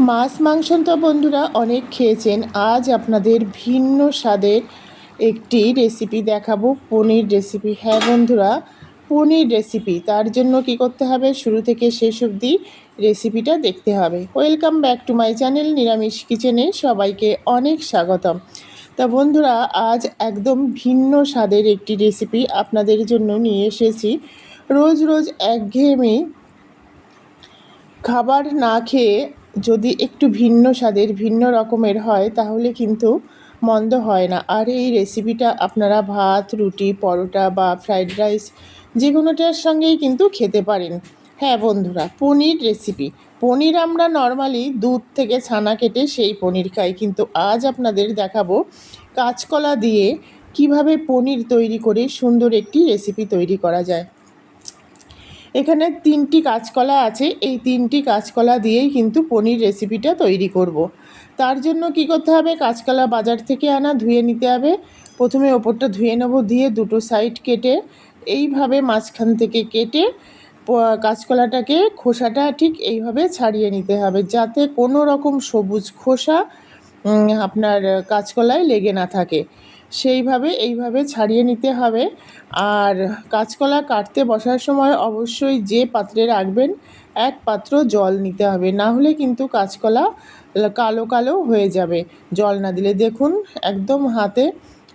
মাছ মাংস তো বন্ধুরা অনেক খেয়েছেন। আজ আপনাদের ভিন্ন স্বাদের একটি রেসিপি দেখাবো, পনির রেসিপি হ্যাঁ বন্ধুরা, পনির রেসিপি তার জন্য কি করতে হবে? শুরু থেকে শেষ অবধি রেসিপিটা দেখতে হবে। Welcome back to my channel নিরামিষ কিচেনে সবাইকে অনেক স্বাগতম। তা বন্ধুরা, আজ একদম ভিন্ন স্বাদের একটি রেসিপি আপনাদের জন্য নিয়ে এসেছি। রোজ রোজ একঘেয়েমি খাবার না খেয়ে যদি একটু ভিন্ন স্বাদের, ভিন্ন রকমের হয়, তাহলে কিন্তু মন্দ হয় না। আর এই রেসিপিটা আপনারা ভাত, রুটি, পরোটা বা ফ্রাইড রাইস যে কোনোটার সঙ্গেই কিন্তু খেতে পারেন। হ্যাঁ বন্ধুরা, পনির রেসিপি পনির আমরা নর্মালি দুধ থেকে ছানা কেটে সেই পনির খাই। কিন্তু আজ আপনাদের দেখাবো কাঁচকলা দিয়ে কীভাবে পনির তৈরি করে সুন্দর একটি রেসিপি তৈরি করা যায়। এখানে তিনটি কাঁচকলা আছে, এই তিনটি কাঁচকলা দিয়েই কিন্তু পনির রেসিপিটা তৈরি করব। তার জন্য কি করতে হবে? কাঁচকলা বাজার থেকে আনা, ধুয়ে নিতে হবে। প্রথমে ওপরটা ধুয়ে নেব, দিয়ে দুটো সাইড কেটে এইভাবে মাঝখান থেকে কেটে কাঁচকলাটাকে খোসাটা ঠিক এইভাবে ছাড়িয়ে নিতে হবে, যাতে কোনো রকম সবুজ খোসা আপনার কাঁচকলায় লেগে না থাকে। সেইভাবে, এইভাবে ছাড়িয়ে নিতে হবে। আর কাঁচকলা কাটতে বসার সময় অবশ্যই যে পাত্রে রাখবেন, এক পাত্র জল নিতে হবে। না হলে কিন্তু কাঁচকলা কালো কালো হয়ে যাবে। জল না দিলে দেখুন, একদম হাতে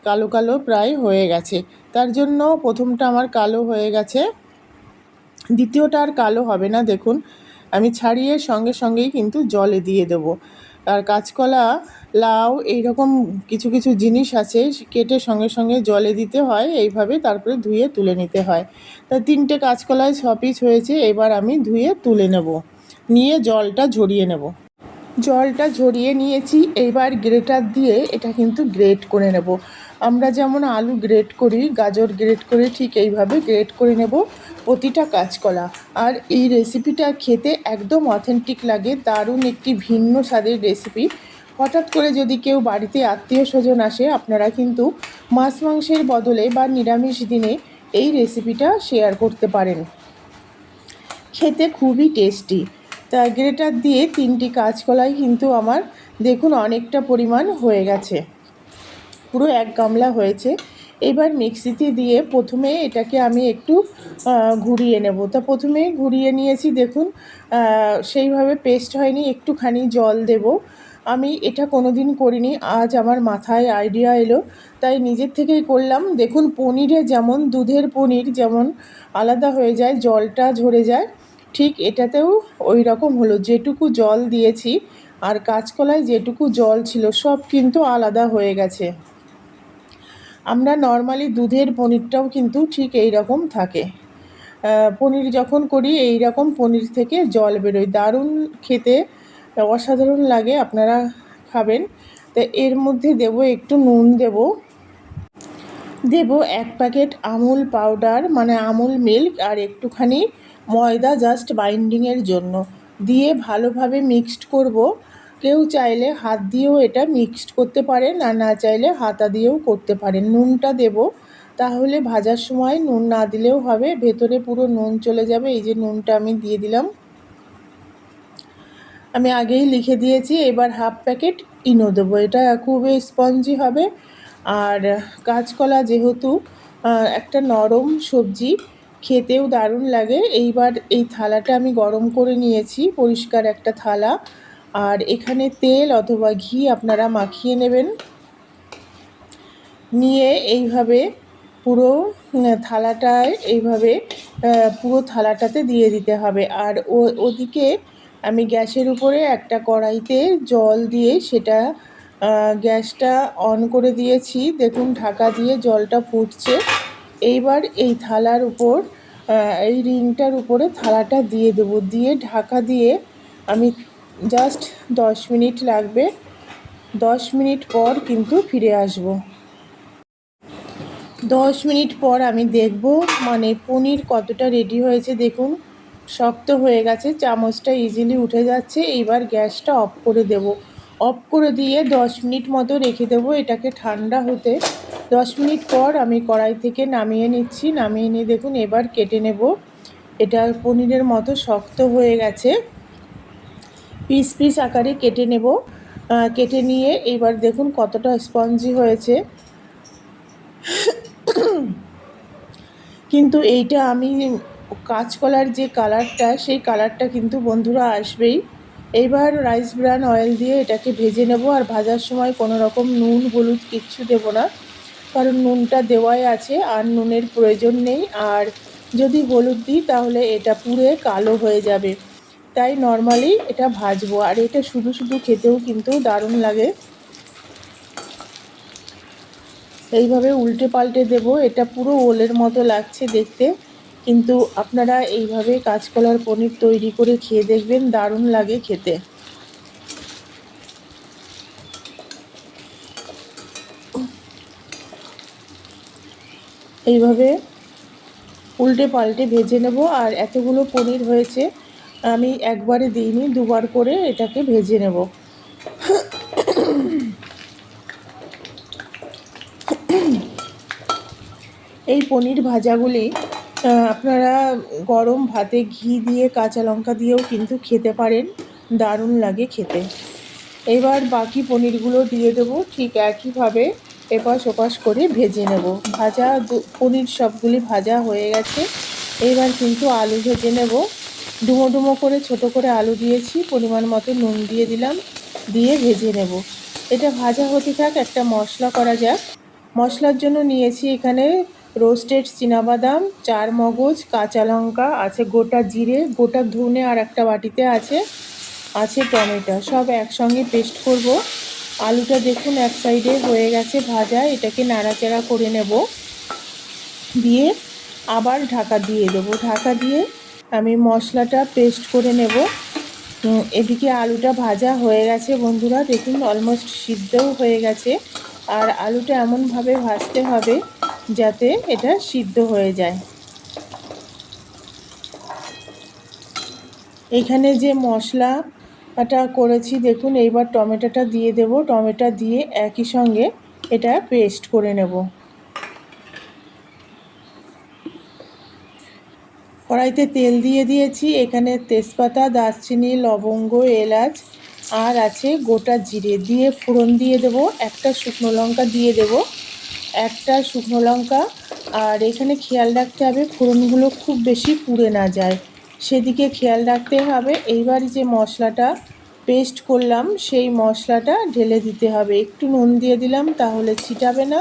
কালো কালো প্রায় হয়ে গেছে। তার জন্য প্রথমটা আমার কালো হয়ে গেছে। দ্বিতীয়টা আর কালো হবে না, দেখুন। আমি ছাড়িয়ে সঙ্গে সঙ্গেই কিন্তু জলে দিয়ে দেবো। আর কাঁচকলা, লাউ এইরকম কিছু কিছু জিনিস আছে, কেটে সঙ্গে সঙ্গে জলে দিতে হয়, এইভাবে তারপরে ধুয়ে তুলে নিতে হয়। তা তিনটে কাঁচকলায় ছ পিস হয়েছে, এবার আমি ধুয়ে তুলে নেব। নিয়ে জলটা ঝরিয়ে নেব। জলটা ঝরিয়ে নিয়েছি, এবার গ্রেটার দিয়ে এটা কিন্তু গ্রেট করে নেব। আমরা যেমন আলু গ্রেট করি, গাজর গ্রেট করে, ঠিক এইভাবে গ্রেট করে নেব প্রতিটা কাঁচকলা। আর এই রেসিপিটা খেতে একদম অথেন্টিক লাগে, দারুণ একটি ভিন্ন স্বাদের রেসিপি। হঠাৎ করে যদি কেউ বাড়িতে আত্মীয় স্বজন আসে, আপনারা কিন্তু মাছ মাংসের বদলে বা নিরামিষ দিনে এই রেসিপিটা শেয়ার করতে পারেন। খেতে খুবই টেস্টি। তা গ্রেটার দিয়ে তিনটি কাঁচকলাই কিন্তু আমার দেখুন অনেকটা পরিমাণ হয়ে গেছে। পুরো এক গামলা হয়েছে। এবার মিক্সিতে দিয়ে প্রথমে এটাকে আমি একটু ঘুরিয়ে নেব। তা প্রথমে ঘুরিয়ে নিয়েছি দেখুন সেইভাবে পেস্ট হয়নি, একটুখানি জল দেব। আমি এটা কোনো দিন করিনি, আজ আমার মাথায় আইডিয়া এলো, তাই নিজের থেকেই করলাম। দেখুন, পনিরে যেমন দুধের পনির যেমন আলাদা হয়ে যায়, জলটা ঝরে যায়। ঠিক এটাতেও ওই রকম হলো, যেটুকু জল দিয়েছি আর কাঁচকলায় যেটুকু জল ছিল সব কিন্তু আলাদা হয়ে গেছে। আমরা নর্মালি দুধের পনিরটাও কিন্তু ঠিক এই রকম থাকে পনির যখন করি এই রকম পনির থেকে জল বেরোয়। দারুণ খেতে, অসাধারণ লাগে, আপনারা খাবেন। তো এর মধ্যে দেব, একটু নুন দেব। দেব এক প্যাকেট আমুল পাউডার মানে আমুল মিল্ক আর একটুখানি ময়দা জাস্ট বাইন্ডিংয়ের জন্য। দিয়ে ভালোভাবে মিক্সড করব। কেউ চাইলে হাত দিয়েও এটা মিক্সড করতে পারেন আর না চাইলে হাতা দিয়েও করতে পারেন। নুনটা দেব। তাহলে ভাজার সময় নুন না দিলেও হবে। ভেতরে পুরো নুন চলে যাবে। এই যে নুনটা আমি দিয়ে দিলাম। আমি আগেই লিখে দিয়েছি। এবার হাফ প্যাকেট ইনো দেবো। এটা খুবই স্পঞ্জি হবে। আর কাঁচকলা যেহেতু একটা নরম সবজি খেতেও দারুণ লাগে। এইবার এই থালাটা আমি গরম করে নিয়েছি, পরিষ্কার একটা থালা। আর এখানে তেল অথবা ঘি আপনারা মাখিয়ে নেবেন। নিয়ে এইভাবে পুরো থালাটায় এইভাবে পুরো থালাটাতে দিয়ে দিতে হবে। আর ও, ওদিকে আমি গ্যাসের উপরে একটা কড়াইতে জল দিয়ে সেটা গ্যাসটা অন করে দিয়েছি। দেখুন ঢাকা দিয়ে জলটা ফুটছে। এইবার এই থালার উপর এই রিংটার উপরে থালাটা দিয়ে দেবো। দিয়ে ঢাকা দিয়ে আমি জাস্ট দশ মিনিট লাগবে। দশ মিনিট পর কিন্তু ফিরে আসব। দশ মিনিট পর আমি দেখব মানে পনির কতটা রেডি হয়েছে। দেখুন, শক্ত হয়ে গেছে, চামচটা ইজিলি উঠে যাচ্ছে। এইবার গ্যাসটা অফ করে দেব। অফ করে দিয়ে দশ মিনিট মতো রেখে দেবো। এটাকে ঠান্ডা হতে দশ মিনিট পর আমি কড়াই থেকে নামিয়ে নিচ্ছি। নামিয়ে নিয়ে দেখুন, এবার কেটে নেব। এটা পনিরের মতো শক্ত হয়ে গেছে। পিস পিস আকারে কেটে নেব। কেটে নিয়ে এবার দেখুন কতটা স্পঞ্জি হয়েছে। কিন্তু এইটা আমি কাঁচকলার যে কালারটা, সেই কালারটা কিন্তু বন্ধুরা আসবেই। এইবার রাইস ব্রান অয়েল দিয়ে এটাকে ভেজে নেব। আর ভাজার সময় কোনো রকম নুন, হলুদ কিচ্ছু দেব না। কারণ নুনটা দেওয়াই আছে, আর নুনের প্রয়োজন নেই। আর যদি হলুদ দিই, তাহলে এটা পুরে কালো হয়ে যাবে। তাই নর্মালি এটা ভাজবো। আর এটা শুধু শুধু খেতেও কিন্তু দারুণ লাগে। এইভাবে উল্টে পাল্টে দেব। এটা পুরো ওলের মতো লাগছে দেখতে। কিন্তু আপনারা এইভাবে কাঁচকলার পনির তৈরি করে খেয়ে দেখবেন, দারুণ লাগে খেতে। এইভাবে উল্টে পাল্টে ভেজে নেব আর এতগুলো পনির হয়েছে, আমি একবারে দিইনি, দুবার করে এটাকে ভেজে নেব। এই পনির ভাজাগুলি আপনারা গরম ভাতে ঘি দিয়ে, কাঁচা লঙ্কা দিয়েও কিন্তু খেতে পারেন, দারুণ লাগে খেতে। এবার বাকি পনিরগুলো দিয়ে দেবো, ঠিক একইভাবে এপাশ ওপাশ করে ভেজে নেব। ভাজা পনির সবগুলি ভাজা হয়ে গেছে। এবার কিন্তু আলু ভেজে নেব। ডুমো ডুমো করে ছোট করে আলু দিয়েছি, পরিমাণ মতো নুন দিয়ে দিলাম, দিয়ে ভেজে নেব। এটা ভাজা হতে থাক, একটা মশলা করা যাক। মশলার জন্য নিয়েছি এখানে রোস্টেড বাদাম চার মগজ, কাঁচা লঙ্কা, আছে গোটা জিরে, গোটা ধনে আর একটা বাটিতে আছে আছে টমেটো। সব একসঙ্গে পেস্ট করব। আলুটা দেখুন, এক সাইডে হয়ে গেছে ভাজা, এটাকে নাড়াচাড়া করে নেব। দিয়ে আবার ঢাকা দিয়ে দেবো। ঢাকা দিয়ে আমি মশলাটা পেস্ট করে নেব। এদিকে আলুটা ভাজা হয়ে গেছে, বন্ধুরা। দেখুন অলমোস্ট সিদ্ধও হয়ে গেছে। আর আলুটা এমনভাবে ভাজতে হবে যাতে এটা সিদ্ধ হয়ে যায়। এখানে যে মশলাটা করেছি, দেখুন, এইবার টমেটোটা দিয়ে দেব। টমেটো দিয়ে একই সঙ্গে এটা পেস্ট করে নেব। কড়াইতে তেল দিয়ে দিয়েছি। এখানে তেজপাতা, দারচিনি, লবঙ্গ, এলাচ, আর আছে গোটা জিরে দিয়ে ফোড়ন দিয়ে দেব। একটা শুকনো লঙ্কা দিয়ে দেব। একটা শুকনো লঙ্কা। আর এখানে খেয়াল রাখতে হবে, ফোড়নগুলো খুব বেশি পুড়ে না যায়। সেদিকে খেয়াল রাখতে হবে। এইবার যে মশলাটা পেস্ট করলাম, সেই মশলাটা ঢেলে দিতে হবে। একটু নুন দিয়ে দিলাম, তাহলে ছিটাবে না।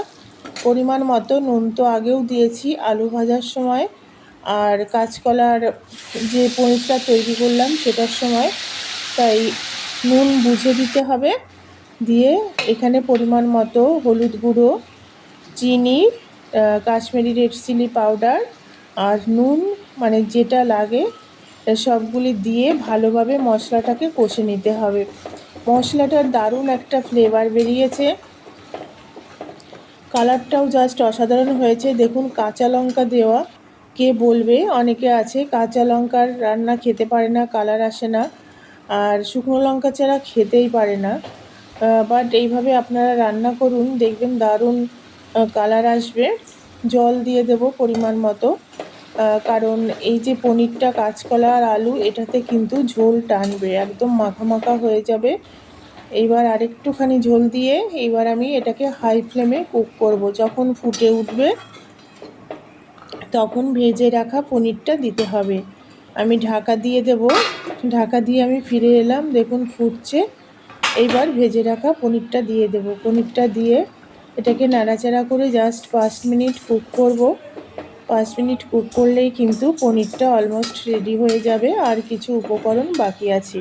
পরিমাণ মতো নুন তো আগেও দিয়েছি আলু ভাজার সময়। আর কাঁচকলার যে পনিরটা তৈরি করলাম সেটার সময়। তাই নুন বুঝে দিতে হবে। দিয়ে এখানে পরিমাণ মতো হলুদ গুঁড়ো, চিনি কাশ্মীরি রেড চিলি পাউডার আর নুন মানে যেটা লাগে সবগুলি দিয়ে ভালোভাবে মশলাটাকে কষে নিতে হবে। মশলাটার দারুণ একটা ফ্লেভার বেরিয়েছে। কালারটাও জাস্ট অসাধারণ হয়েছে। দেখুন, কাঁচা লঙ্কা দেওয়া। কে বলবে? অনেকে আছে, কাঁচা লঙ্কার রান্না খেতে পারে না কালার আসে না। আর শুকনো লঙ্কা ছাড়া খেতেই পারে না। বাট এইভাবে আপনারা রান্না করুন, দেখবেন দারুণ কালার আসবে। জল দিয়ে দেব পরিমাণ মতো। কারণ এই যে পনিরটা কাঁচকলা আর আলু, এটাতে কিন্তু ঝোল টানবে, একদম মাখা মাখা হয়ে যাবে। এইবার আরেকটুখানি ঝোল দিয়ে এইবার আমি এটাকে হাই ফ্লেমে কুক করব। যখন ফুটে উঠবে, তখন ভেজে রাখা পনিরটা দিতে হবে। আমি ঢাকা দিয়ে দেব। ঢাকা দিয়ে আমি ফিরে এলাম, দেখুন ফুটছে। এইবার ভেজে রাখা পনিরটা দিয়ে দেব। পনিরটা দিয়ে এটাকে নাড়াচাড়া করে জাস্ট পাঁচ মিনিট কুক করব। পাঁচ মিনিট কুক করলেই কিন্তু পনিরটা অলমোস্ট রেডি হয়ে যাবে, আর কিছু উপকরণ বাকি আছে।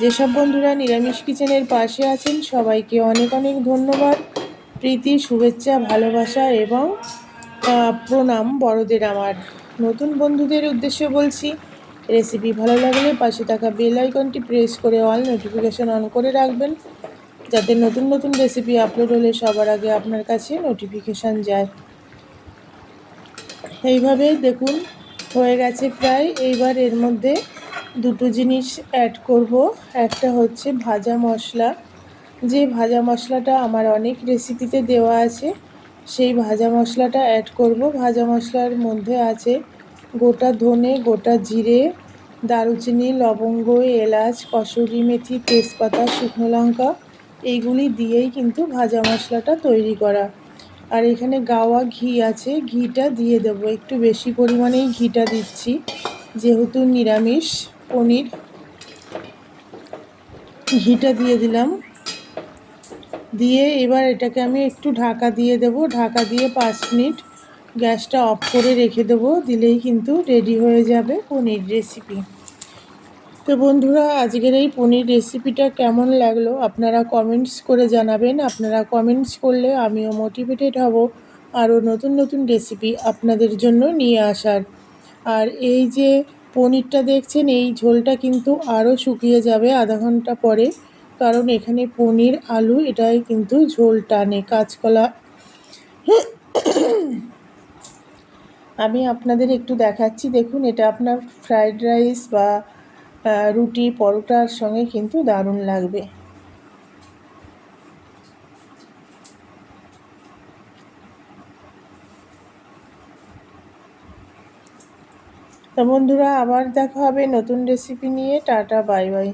যেসব বন্ধুরা নিরামিষ কিচেনের পাশে আছেন, সবাইকে অনেক অনেক ধন্যবাদ। প্রীতি, শুভেচ্ছা, ভালোবাসা এবং প্রণাম বড়দের আমার। নতুন বন্ধুদের উদ্দেশ্যে বলছি রেসিপি ভালো লাগলে পাশে থাকা বেল আইকনটি প্রেস করে অল নোটিফিকেশন অন করে রাখবেন, যাতে নতুন নতুন রেসিপি আপলোড হলে সবার আগে আপনার কাছে নোটিফিকেশান যায়। এইভাবে দেখুন, হয়ে গেছে প্রায়। এইবার এর মধ্যে দুটো জিনিস অ্যাড করব। একটা হচ্ছে ভাজা মশলা। যে ভাজা মশলাটা আমার অনেক রেসিপিতে দেওয়া আছে, সেই ভাজা মশলাটা অ্যাড করব। ভাজা মশলার মধ্যে আছে গোটা ধনে, গোটা জিরে, দারুচিনি, লবঙ্গ, এলাচ, কসুরি মেথি, তেজপাতা, শুকনো লঙ্কা। এইগুলি দিয়েই কিন্তু ভাজা মশলাটা তৈরি করা। আর এখানে গাওয়া ঘি আছে, ঘিটা দিয়ে দেবো। একটু বেশি পরিমাণেই ঘিটা দিচ্ছি, যেহেতু নিরামিষ, পনির। ঘিটা দিয়ে দিলাম। দিয়ে এবার এটাকে আমি একটু ঢাকা দিয়ে দেব। ঢাকা দিয়ে পাঁচ মিনিট গ্যাসটা অফ করে রেখে দেবো, দিলেই কিন্তু রেডি হয়ে যাবে পনির রেসিপি। তো বন্ধুরা, আজকের এই পনির রেসিপিটা কেমন লাগল? আপনারা কমেন্টস করে জানাবেন। আপনারা কমেন্টস করলে আমিও মোটিভেটেড হব আরও নতুন নতুন রেসিপি আপনাদের জন্য নিয়ে আসার। আর এই যে পনিরটা দেখছেন, এই ঝোলটা কিন্তু আরও শুকিয়ে যাবে আধা ঘণ্টা পরে। কারণ এখানে পনির, আলু, এটাই কিন্তু ঝোল টানে, কাঁচকলা। আমি আপনাদের একটু দেখাচ্ছি। দেখুন, এটা আপনার ফ্রাইড রাইস বা রুটি, পরোটার সঙ্গে কিন্তু দারুণ লাগবে। তো বন্ধুরা, আবার দেখা হবে নতুন রেসিপি নিয়ে। Tata, bye bye.